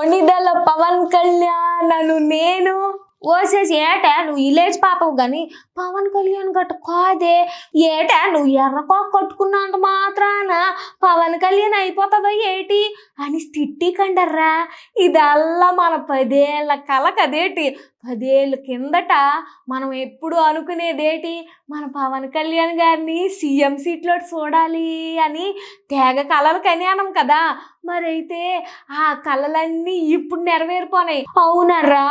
కొనిదల పవన్ కళ్యాణ్ నన్ను నేను ఓసేసి ఏటా నువ్వు ఇలేజ్ పాపవు కానీ పవన్ కళ్యాణ్ గట్టు కాదే. ఏటా నువ్వు ఎర్రకో కట్టుకున్నంత మాత్రాన పవన్ కళ్యాణ్ అయిపోతుందా ఏటి? అని తిట్టి కండర్రా. ఇదల్లా మన పదేళ్ళ కల కదేటి పదేళ్ళ కిందట మనం ఎప్పుడు అనుకునేదేటి? మన పవన్ కళ్యాణ్ గారిని సీఎం సీట్లో చూడాలి అని తెగ కలలు కనియానం కదా. మరైతే ఆ కళలన్నీ ఇప్పుడు నెరవేరిపోనాయి. అవునర్రా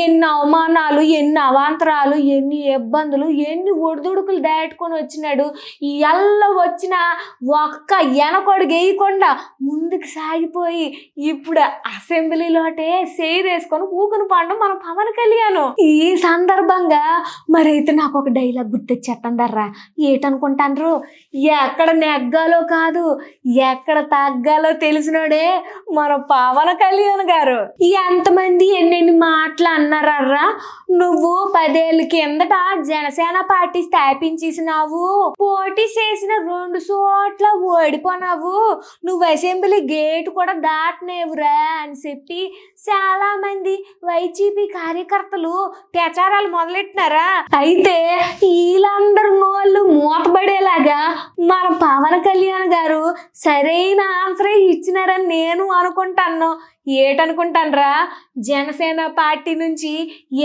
ఎన్ని అవమానాలు ఎన్ని అవాంతరాలు ఎన్ని ఇబ్బందులు ఎన్ని ఒడిదుడుకులు దాటుకొని వచ్చినాడు. ఎల్ల వచ్చిన ఒక్క ఎనకొడు గేయకుండా ముందుకు సాగిపోయి ఇప్పుడు అసెంబ్లీలోటే సేరేసుకొని ఊకుని పండు మన పవన్ కళ్యాణ్ ఈ సందర్భంగా మరైతే నాకు ఒక డైలాగ్ గుర్తొచ్చేస్తుందర్రా. ఏటనుకుంటాండ్రు ఎక్కడ నెగ్గాలో కాదు ఎక్కడ తగ్గాలో తెలిసినోడే మన పవన్ కళ్యాణ్ గారు. ఎంతమంది ఎన్నెన్ని మాటలు అన్నారర్రా? నువ్వు పదేళ్ళ కిందట జనసేన పార్టీ స్థాపించేసినావు పోటీ చేసిన రెండు చోట్ల ఓడిపోనావు. నువ్వు అసెంబ్లీ గేట్ కూడా దాటనేవురా అని చెప్పి చాలా మంది వైసీపీ కార్యకర్తలు ప్రచారాలు మొదలెట్టినారా? అయితే వీళ్ళందరి నోళ్ళు మూతపడేలాగా మన పవన్ కళ్యాణ్ గారు సరైన ఆన్సరే ఇచ్చినారని నేను అనుకుంటాను. ఏటనుకుంటానరా? జనసేన పార్టీ నుంచి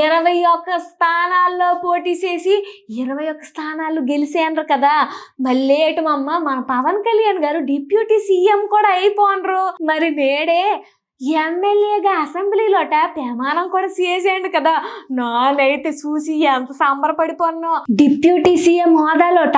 ఇరవై ఒక్క స్థానాల్లో పోటీ చేసి ఇరవై ఒక్క స్థానాలు గెలిచేండ్రు కదా. మళ్ళీ ఏటమమ్మ మన పవన్ కళ్యాణ్ గారు డిప్యూటీ సీఎం కూడా అయిపోనరు. మరి నేడే ఎమ్మెల్యేగా అసెంబ్లీలోట ప్రమాణం కూడా చేసేయండి కదా. నానైతే చూసి ఎంత సంబరపడిపోను. డిప్యూటీ సీఎం హోదాలోట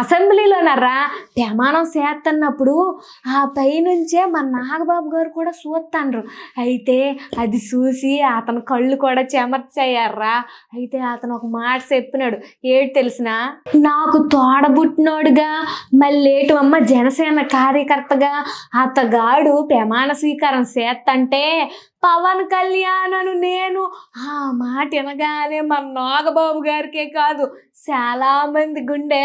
అసెంబ్లీలోనరా ప్రమాణం చేస్తున్నప్పుడు ఆ పైనుంచే మన నాగబాబు గారు కూడా చూస్తాండ్రు అయితే అది చూసి అతను కళ్ళు కూడా చెమర్చయ్యారా అయితే అతను ఒక మాట చెప్పినాడు. ఏడు తెలిసిన? నాకు తోడబుట్టినోడుగా మళ్ళీ అమ్మ జనసేన కార్యకర్తగా అతగాడు ప్రమాణ స్వీకారం చేస్తంటే పవన్ కళ్యాణ్ అను నేను. ఆ మాట వినగానే మన నాగబాబు గారికే కాదు చాలా మంది గుండె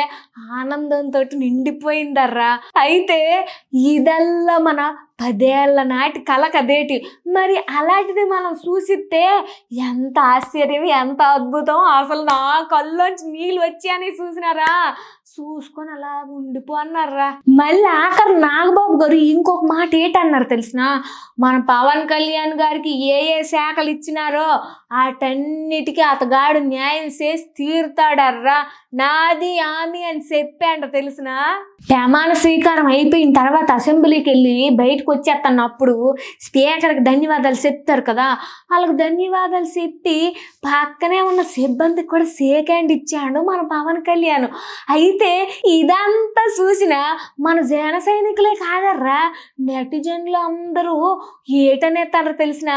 ఆనందంతో నిండిపోయిందర్రా. అయితే ఇదల్లా మన పదేళ్ళ నాటి కల కదేటి మరి అలాంటిది మనం చూసిస్తే ఎంత ఆశ్చర్యం ఎంత అద్భుతం. అసలు నా కళ్ళలోంచి నీళ్ళు వచ్చాయని చూసినారా? చూసుకొని అలా ఉండిపోన్నారా మళ్ళీ ఆఖరి నాగబాబు గారు ఇంకొక మాట ఏంటన్నారు తెలిసిన? మన పవన్ కళ్యాణ్ గారికి ఏ ఏ శాఖలు ఇచ్చినారో వాటన్నిటికీ అతగాడు న్యాయం చేసి తీరుతాడర్రా. నాది ఆమె అని చెప్పాంట తెలిసిన? ప్రమాణ స్వీకారం అయిపోయిన తర్వాత అసెంబ్లీకి వెళ్ళి బయటకు వచ్చేస్తున్నప్పుడు స్పీకర్కి ధన్యవాదాలు చెప్తారు కదా. వాళ్ళకి ధన్యవాదాలు చెప్పి పక్కనే ఉన్న సిబ్బందికి కూడా సేక్ హ్యాండ్ ఇచ్చాడు మన పవన్ కళ్యాణ్. అయితే ఇదంతా చూసిన మన జన సైనికులే కాదర్రా. నెటిజన్లు అందరూ ఏటనేస్తారో తెలిసిన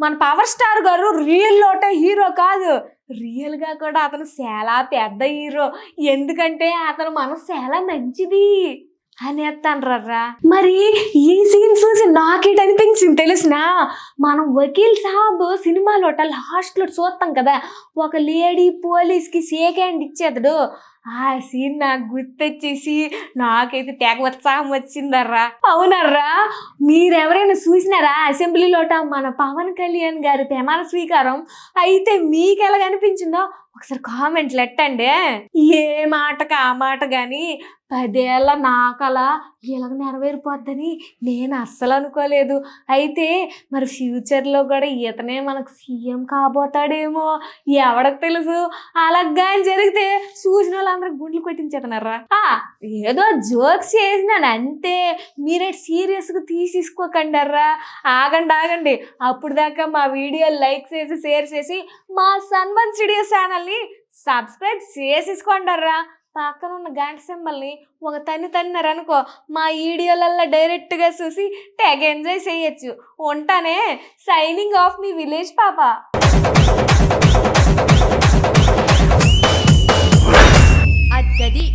మన పవర్ స్టార్ గారు రియల్ లోట హీరో కాదు. రియల్గా కూడా అతను చాలా పెద్ద హీరో ఎందుకంటే అతను మనసు చాలా మంచిది అనేస్తాన్రర్రా మరి ఈ అనిపించింది మనం వకీల్ సాబ్ సినిమాలోట లాస్ట్లో చూస్తాం కదా ఒక లేడీ పోలీస్కి షేక్ హ్యాండ్ ఇచ్చేతడు. ఆ సీన్ నాకు గుర్తొచ్చేసి నాకైతే తెగ ఉత్సాహం వచ్చిందర్రా. అవునర్రా మీరెవరైనా చూసినారా అసెంబ్లీలోట మన పవన్ కళ్యాణ్ గారి ప్రమాణ స్వీకారం అయితే మీకు ఎలా ఒకసారి కామెంట్లు ఎట్టండి ఏ మాటకి ఆ మాట కానీ పదేళ్ళ నాకల ఇలాగ నెరవేరిపోద్దని నేను అస్సలు అనుకోలేదు. అయితే మరి ఫ్యూచర్లో కూడా ఇతనే మనకు సీఎం కాబోతాడేమో ఎవడకు తెలుసు? అలాగా జరిగితే చూసిన వాళ్ళందరూ గుండ్లు కొట్టించేతనరా ఆ, ఏదో జోక్స్ చేసినాను అంతే. మీరే సీరియస్గా తీసేసుకోకండర్రా ఆగండి ఆగండి. అప్పుడు దాకా మా వీడియో లైక్ చేసి షేర్ చేసి మా సన్మన్ స్టూడియో ఛానల్ని సబ్స్క్రైబ్ చేసేసుకోండర్రా. పక్కన ఉన్న గంట సింబల్ని ఒక తన్ని తన్నారనుకో మా వీడియోలల్లో డైరెక్ట్గా చూసి తెగ ఎంజాయ్ చేయొచ్చు. ఉంటానే? సైనింగ్ ఆఫ్ మీ విలేజ్ పాప. అద్గది